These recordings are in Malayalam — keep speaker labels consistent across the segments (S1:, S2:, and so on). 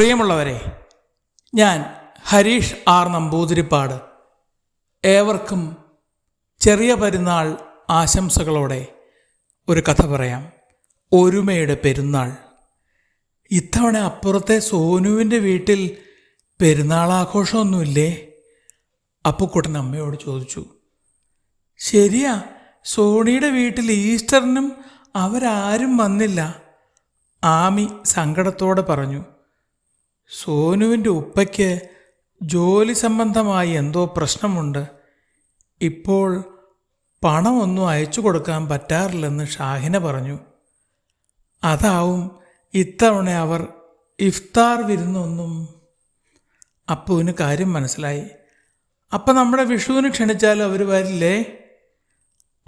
S1: പ്രിയമുള്ളവരെ ഞാൻ ഹരീഷ് ആർ നമ്പൂതിരിപ്പാട്. ഏവർക്കും ചെറിയ പെരുന്നാൾ ആശംസകളോടെ ഒരു കഥ പറയാം. ഒരുമയുടെ പെരുന്നാൾ. ഇത്തവണ അപ്പുറത്തെ സോനുവിന്റെ വീട്ടിൽ പെരുന്നാൾ ആഘോഷമൊന്നുമില്ലേ അപ്പുക്കുട്ടൻ അമ്മയോട് ചോദിച്ചു. ശരിയാ സോണിയുടെ വീട്ടിൽ ഈസ്റ്ററിനും അവരാരും വന്നില്ല. ആമി സങ്കടത്തോടെ പറഞ്ഞു. സോനുവിന്റെ ഉപ്പയ്ക്ക് ജോലി സംബന്ധമായി എന്തോ പ്രശ്നമുണ്ട്. ഇപ്പോൾ പണമൊന്നും അയച്ചു കൊടുക്കാൻ പറ്റാറില്ലെന്ന് ഷാഹിന പറഞ്ഞു. അതാവും ഇത്തവണ അവർ ഇഫ്താർ വിരുന്നൊന്നും. അപ്പുവിന് കാര്യം മനസ്സിലായി. അപ്പം നമ്മുടെ വിഷുവിന് ക്ഷണിച്ചാൽ അവർ വരില്ലേ?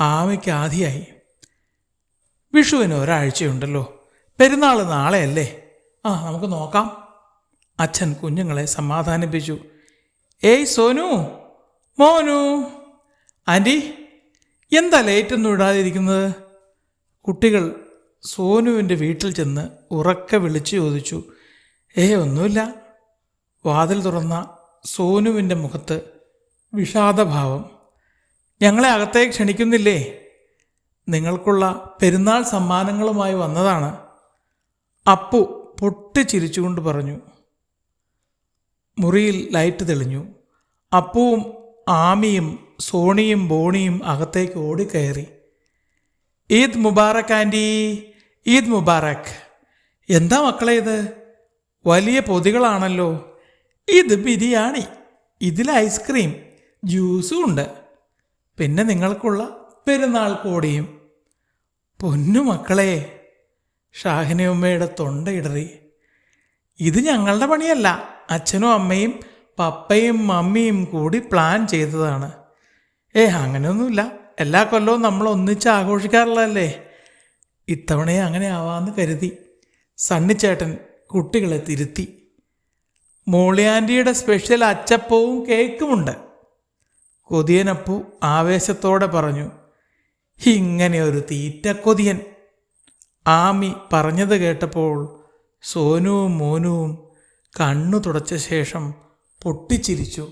S1: ആമയ്ക്ക് ആദിയായി വിഷുവിന് ഒരാഴ്ചയുണ്ടല്ലോ. പെരുന്നാൾ നാളെയല്ലേ? ആ നമുക്ക് നോക്കാം. അച്ഛൻ കുഞ്ഞുങ്ങളെ സമാധാനിപ്പിച്ചു. ഏയ് സോനു മോനു ആന്റി എന്താ ലേറ്റൊന്നും ഇടാതിരിക്കുന്നത്? കുട്ടികൾ സോനുവിന്റെ വീട്ടിൽ ചെന്ന് ഉറക്കെ വിളിച്ചു ചോദിച്ചു. ഏ ഒന്നുമില്ല. വാതിൽ തുറന്ന സോനുവിന്റെ മുഖത്ത് വിഷാദഭാവം. ഞങ്ങളെ അകത്തേക്ക് ക്ഷണിക്കുന്നില്ലേ? നിങ്ങൾക്കുള്ള പെരുന്നാൾ സമ്മാനങ്ങളുമായി വന്നതാണ്. അപ്പു പൊട്ടിച്ചിരിച്ചുകൊണ്ട് പറഞ്ഞു. മുറിയിൽ ലൈറ്റ് തെളിഞ്ഞു. അപ്പുവും ആമിയും സോണിയും ബോണിയും അകത്തേക്ക് ഓടിക്കയറി. ഈദ് മുബാറക് ആന്റി ഈദ് മുബാറക്. എന്താ മക്കളെ ഇത്? വലിയ പൊതികളാണല്ലോ. ഇത് ബിരിയാണി ഇതിൽ ഐസ്ക്രീം ജ്യൂസും ഉണ്ട്. പിന്നെ നിങ്ങൾക്കുള്ള പെരുന്നാൾ കോടിയും. പൊന്നു മക്കളെ ഷാഹിനയുമ്മയുടെ തൊണ്ടയിടറി ഇത് ഞങ്ങളുടെ പണിയല്ല. അച്ഛനും അമ്മയും പപ്പയും മമ്മിയും കൂടി പ്ലാൻ ചെയ്തതാണ്. ഏ അങ്ങനെയൊന്നുമില്ല. എല്ലാ കൊല്ലവും നമ്മൾ ഒന്നിച്ച് ആഘോഷിക്കാറുള്ളതല്ലേ? ഇത്തവണയെ അങ്ങനെ ആവാമെന്ന് കരുതി. സണ്ണിച്ചേട്ടൻ കുട്ടികളെ തിരുത്തി. മോളിയാന്റിയുടെ സ്പെഷ്യൽ അച്ചപ്പവും കേക്കുമുണ്ട്. കൊതിയനപ്പു ആവേശത്തോടെ പറഞ്ഞു ഇങ്ങനെ ഒരു തീറ്റ കൊതിയൻ. ആമി പറഞ്ഞത് കേട്ടപ്പോൾ സോനുവും മോനുവും കണ്ണു തുടച്ച ശേഷം പൊട്ടിച്ചിരിച്ചു.